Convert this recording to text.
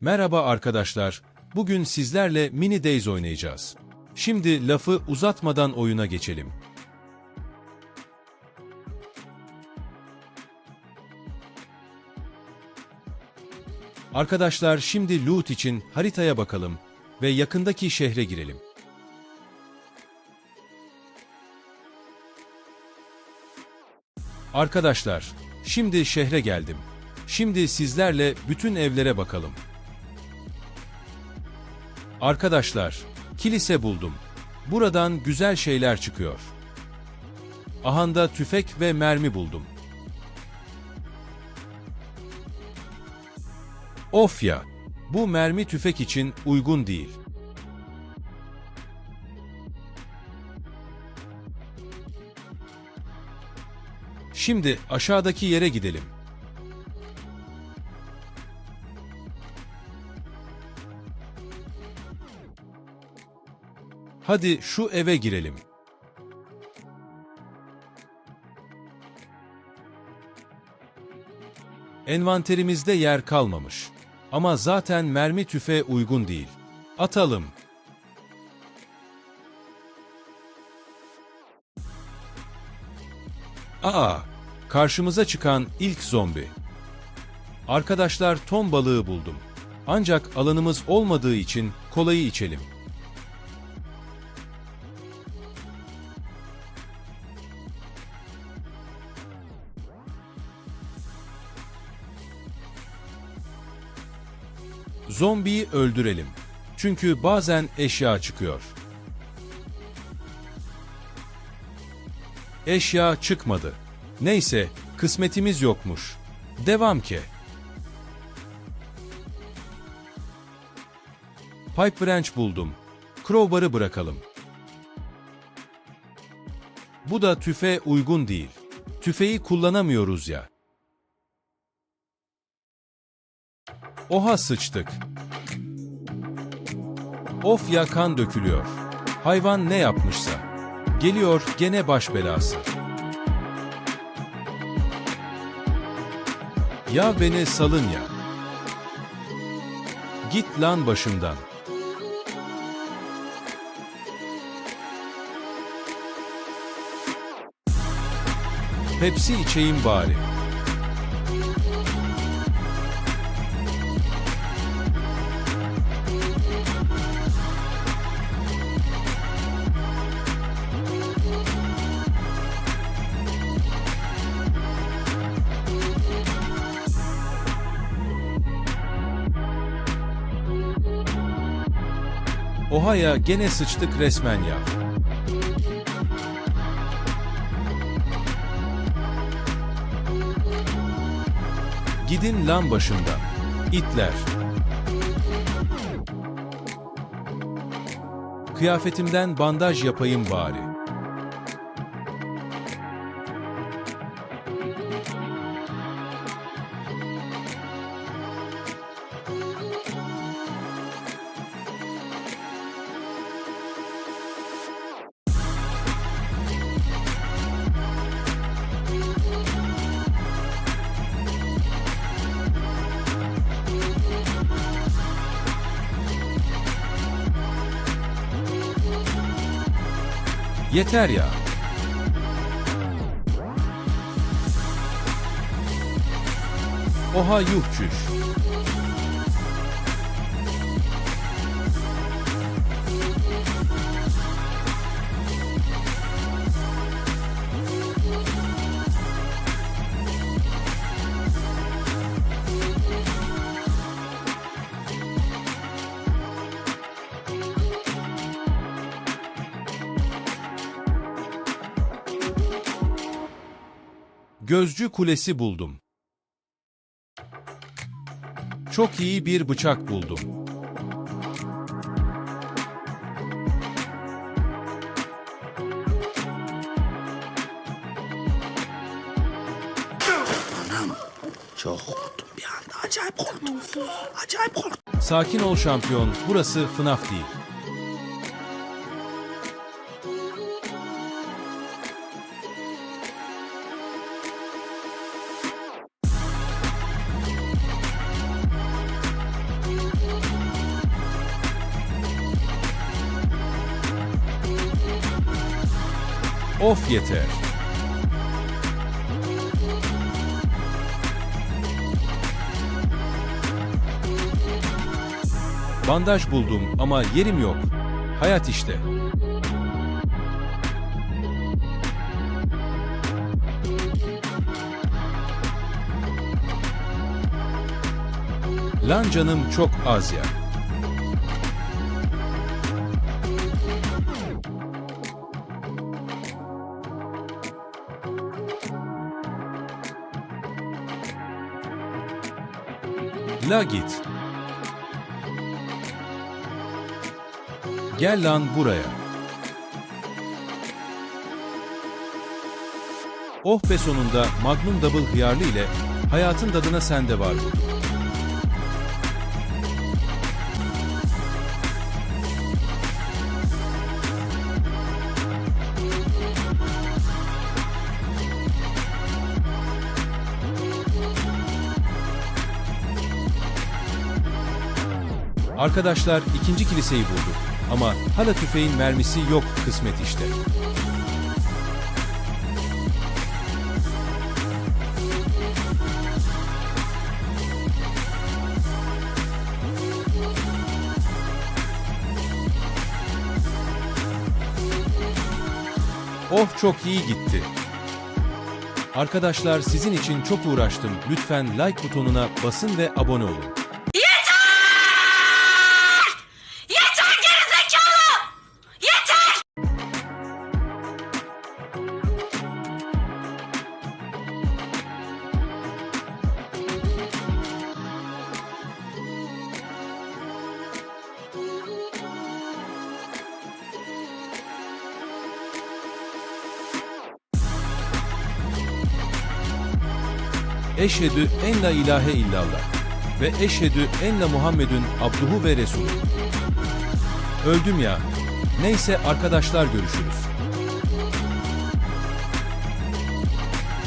Merhaba arkadaşlar. Bugün sizlerle Mini Days oynayacağız. Şimdi lafı uzatmadan oyuna geçelim. Arkadaşlar şimdi loot için haritaya bakalım ve yakındaki şehre girelim. Arkadaşlar, şimdi şehre geldim. Şimdi sizlerle bütün evlere bakalım. Arkadaşlar, kilise buldum. Buradan güzel şeyler çıkıyor. Ahanda tüfek ve mermi buldum. Of ya, bu mermi tüfek için uygun değil. Şimdi aşağıdaki yere gidelim. Hadi şu eve girelim. Envanterimizde yer kalmamış. Ama zaten mermi tüfe uygun değil. Atalım. Aa, karşımıza çıkan ilk zombi. Arkadaşlar ton balığı buldum. Ancak alanımız olmadığı için kolayı içelim. Zombiyi öldürelim. Çünkü bazen eşya çıkıyor. Eşya çıkmadı. Neyse, kısmetimiz yokmuş. Devam ki. Pipe wrench buldum. Crowbar'ı bırakalım. Bu da tüfe uygun değil. Tüfeği kullanamıyoruz ya. Oha sıçtık. Of ya kan dökülüyor. Hayvan ne yapmışsa. Geliyor gene baş belası. Ya beni salın ya. Git lan başımdan. Pepsi içeyim bari. Oha ya gene sıçtık resmen ya. Gidin lan başımdan. İtler. Kıyafetimden bandaj yapayım bari. Yeter ya. Oha yuh çüş. Gözcü kulesi buldum. Çok iyi bir bıçak buldum. Çok korktum bir anda. Acayip korktum. Acayip korktum. Sakin ol şampiyon, burası FNAF değil. Of yeter. Bandaj buldum ama yerim yok. Hayat işte. Lan canım çok az ya. La git. Gel lan buraya. Oh be sonunda Magnum Double hıyarlı ile hayatın tadına sende var Arkadaşlar ikinci kiliseyi bulduk. Ama hala tüfeğin mermisi yok kısmet işte. Oh çok iyi gitti. Arkadaşlar sizin için çok uğraştım. Lütfen like butonuna basın ve abone olun. Eşhedü en la ilahe illallah ve eşhedü en la Muhammedun abduhu ve resulü. Öldüm ya. Neyse arkadaşlar görüşürüz.